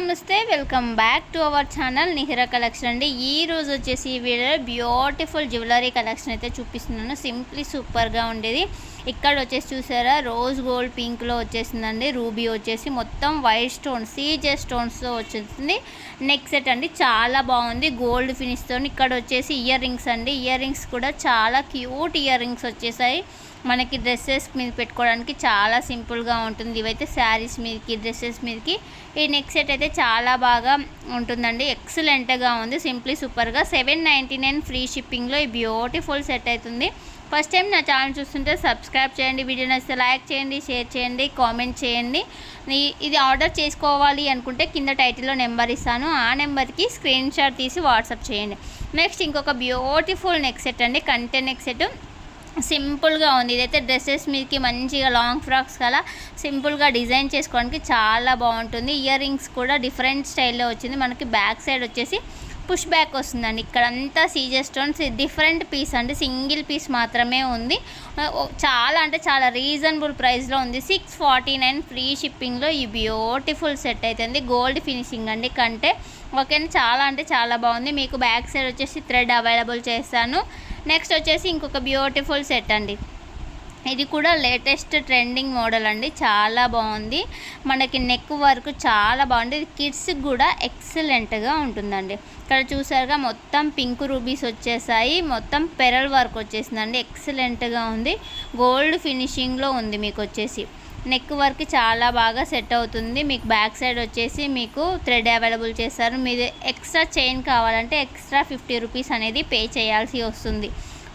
నమస్తే welcome back to our channel Nihira collection అండి. ఈ రోజు వచ్చేసి ఈ బ్యూటిఫుల్ జ్యువెలరీ కలెక్షన్ అయితే చూపిస్తున్నాను. సింప్లీ సూపర్గా ఉండేది. ఇక్కడ వచ్చేసి చూసారా రోజ్ గోల్డ్ పింక్లో వచ్చేసిందండి. రూబీ వచ్చేసి మొత్తం వైట్ స్టోన్స్ సీజే స్టోన్స్తో వచ్చేసింది. నెక్ సెట్ అండి చాలా బాగుంది. గోల్డ్ ఫినిష్తో ఇక్కడ వచ్చేసి ఇయర్ రింగ్స్ అండి. ఇయర్ రింగ్స్ కూడా చాలా క్యూట్ ఇయర్ రింగ్స్ వచ్చేసాయి. మనకి డ్రెస్సెస్ మీద పెట్టుకోవడానికి చాలా సింపుల్గా ఉంటుంది. ఇవైతే శారీస్ మీదకి డ్రెస్సెస్ మీదకి. ఈ నెక్ సెట్ అయితే చాలా బాగా ఉంటుందండి. ఎక్సలెంట్గా ఉంది. సింప్లీ సూపర్గా సెవెన్ నైంటీ నైన్ ఫ్రీ షిప్పింగ్లో ఈ బ్యూటిఫుల్ సెట్ అవుతుంది. ఫస్ట్ టైం నా ఛానల్ చూస్తుంటే సబ్స్క్రైబ్ చేయండి. వీడియో నచ్చితే లైక్ చేయండి షేర్ చేయండి కామెంట్ చేయండి. ఇది ఆర్డర్ చేసుకోవాలి అనుకుంటే కింద టైటిల్లో నెంబర్ ఇస్తాను. ఆ నెంబర్కి స్క్రీన్ షాట్ తీసి వాట్సాప్ చేయండి. నెక్స్ట్ ఇంకొక బ్యూటిఫుల్ నెక్ సెట్ అండి. కంటెన్ నెక్ సెట్ సింపుల్గా ఉంది. ఇదైతే డ్రెస్సెస్ మీదకి మంచిగా లాంగ్ ఫ్రాక్స్ కలా సింపుల్గా డిజైన్ చేసుకోవడానికి చాలా బాగుంటుంది. ఇయర్ రింగ్స్ కూడా డిఫరెంట్ స్టైల్లో వచ్చింది. మనకి బ్యాక్ సైడ్ వచ్చేసి పుష్ బ్యాక్ వస్తుందండి. ఇక్కడంతా సీజర్ స్టోన్స్ డిఫరెంట్ పీస్ అండి. సింగిల్ పీస్ మాత్రమే ఉంది. చాలా అంటే చాలా రీజనబుల్ ప్రైస్లో ఉంది. సిక్స్ ఫార్టీ నైన్ ఫ్రీ షిప్పింగ్లో ఈ బ్యూటిఫుల్ సెట్ అవుతుంది గోల్డ్ ఫినిషింగ్ అండి కంటే. ఓకేనా? చాలా అంటే చాలా బాగుంది. మీకు బ్యాక్ సైడ్ వచ్చేసి థ్రెడ్ అవైలబుల్ చేస్తాను. నెక్స్ట్ వచ్చేసి ఇంకొక బ్యూటిఫుల్ సెట్ అండి. ఇది కూడా లేటెస్ట్ ట్రెండింగ్ మోడల్ అండి. చాలా బాగుంది. మనకి నెక్ వర్క్ చాలా బాగుంది. ఇది కిడ్స్కి కూడా ఎక్సలెంట్గా ఉంటుందండి. ఇక్కడ చూసారుగా మొత్తం పింక్ రూబీస్ వచ్చేసాయి. మొత్తం పెరల్ వర్క్ వచ్చేసిందండి. ఎక్సలెంట్గా ఉంది. గోల్డ్ ఫినిషింగ్లో ఉంది మీకు వచ్చేసి. నెక్ వర్క్ చాలా బాగా సెట్ అవుతుంది. మీకు బ్యాక్ సైడ్ వచ్చేసి మీకు థ్రెడ్ అవైలబుల్ చేస్తారు. మీరు ఎక్స్ట్రా చైన్ కావాలంటే ఎక్స్ట్రా ఫిఫ్టీ రూపీస్ అనేది పే చేయాల్సి వస్తుంది.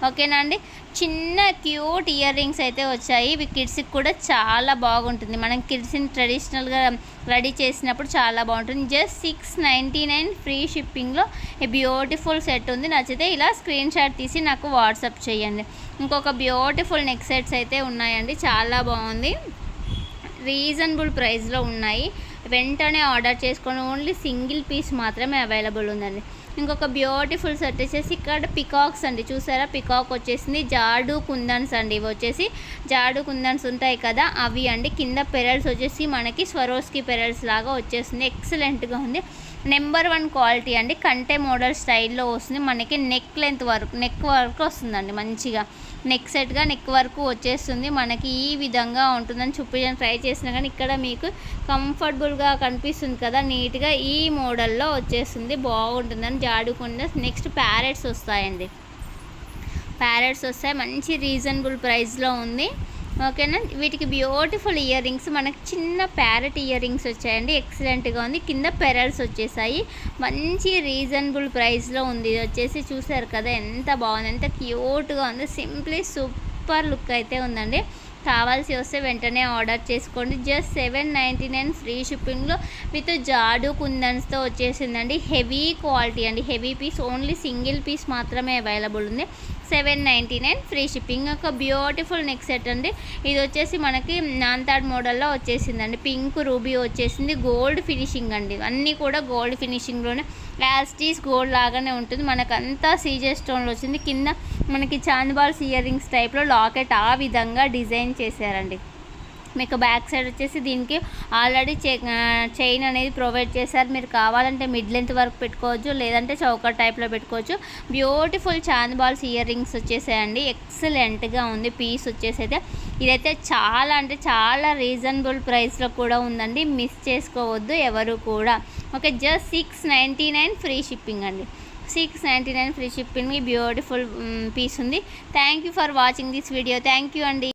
ఓకేనా అండి? చిన్న క్యూట్ ఇయర్ రింగ్స్ అయితే వచ్చాయి. ఇవి కిడ్స్కి కూడా చాలా బాగుంటుంది. మనం కిడ్స్ని ట్రెడిషనల్గా రెడీ చేసినప్పుడు చాలా బాగుంటుంది. Just six ninety nine free షిప్పింగ్లో ఈ బ్యూటిఫుల్ సెట్ ఉంది. నచ్చితే ఇలా స్క్రీన్ షాట్ తీసి నాకు వాట్సాప్ చేయండి. ఇంకొక బ్యూటిఫుల్ నెక్ సెట్స్ అయితే ఉన్నాయండి. చాలా బాగుంది. రీజనబుల్ ప్రైస్లో ఉన్నాయి. వెంటనే ఆర్డర్ చేసుకొని ఓన్లీ సింగిల్ పీస్ మాత్రమే అవైలబుల్ ఉందండి. ఇంకొక బ్యూటిఫుల్ సెట్ వచ్చేసి ఇక్కడ పికాక్స్ అండి. చూసారా? పికాక్ వచ్చేసింది. జాడు కుందన్స్ అండి. ఇవి వచ్చేసి జాడు కుందన్స్ ఉంటాయి కదా? అవి అండి. కింద పెరల్స్ వచ్చేసి మనకి స్వరోస్కి పెరల్స్ లాగా వచ్చేస్తుంది. ఎక్సలెంట్గా ఉంది. నెంబర్ వన్ క్వాలిటీ అండి. కంటే మోడల్ స్టైల్లో వస్తుంది. మనకి neck length work neck work వస్తుందండి మంచిగా. నెక్ సెట్గా నెక్ వరకు వచ్చేస్తుంది. మనకి ఈ విధంగా ఉంటుందని చూపించడానికి ట్రై చేసినా కానీ ఇక్కడ మీకు కంఫర్టబుల్గా కనిపిస్తుంది కదా నీట్గా ఈ మోడల్లో వచ్చేస్తుంది. బాగుంటుందని జాడుకుండా నెక్స్ట్ ప్యారెట్స్ వస్తాయండి. ప్యారెట్స్ వస్తాయి మంచి రీజనబుల్ ప్రైస్లో ఉంది. ఓకేనా? వీటికి బ్యూటిఫుల్ ఇయర్ రింగ్స్ మనకి చిన్న ప్యారెట్ ఇయర్ రింగ్స్ వచ్చాయండి ఎక్సలెంట్గా ఉంది. కింద పెరల్స్ వచ్చేసాయి. మంచి రీజనబుల్ ప్రైస్లో ఉంది. ఇది వచ్చేసి చూసారు కదా ఎంత బాగుంది. ఎంత క్యూట్గా ఉంది. సింప్లీ సూపర్ లుక్ అయితే ఉందండి. కావాల్సి వస్తే వెంటనే ఆర్డర్ చేసుకోండి. Just seven ninety nine free షిప్పింగ్లో విత్ జాడు కుందన్స్తో వచ్చేసిందండి. హెవీ క్వాలిటీ అండి. Heavy piece only single piece మాత్రమే అవైలబుల్ ఉంది. Seven ninety nine free shipping. ఒక బ్యూటిఫుల్ నెక్ సెట్ అండి. ఇది వచ్చేసి మనకి నాన్తాడ్ మోడల్లో వచ్చేసిందండి. పింక్ రూబీ వచ్చేసింది. గోల్డ్ ఫినిషింగ్ అండి. అన్నీ కూడా గోల్డ్ ఫినిషింగ్లోనే. యాస్టీస్ గోల్డ్ లాగానే ఉంటుంది. మనకంతా సీజర్ స్టోన్లో వచ్చింది. కింద మనకి చాందిబాల్స్ ఇయర్ రింగ్స్ టైప్లో లాకెట్ ఆ విధంగా డిజైన్ చేశారండి. మీకు బ్యాక్ సైడ్ వచ్చేసి దీనికి ఆల్రెడీ చైన్ అనేది ప్రొవైడ్ చేశారు. మీరు కావాలంటే మిడ్ లెంత్ వరకు పెట్టుకోవచ్చు లేదంటే చౌకర్ టైప్లో పెట్టుకోవచ్చు. Beautiful Chand balls ear rings వచ్చేసాయండి. ఎక్సలెంట్గా ఉంది పీస్ వచ్చేసి అయితే ఇదైతే చాలా అంటే చాలా రీజనబుల్ ప్రైస్లో కూడా ఉందండి. మిస్ చేసుకోవద్దు ఎవరు కూడా. Okay just six ninety nine free shipping అండి. Six ninety nine free shipping beautiful piece ఉంది. Thank you for watching this video. Thank you అండి.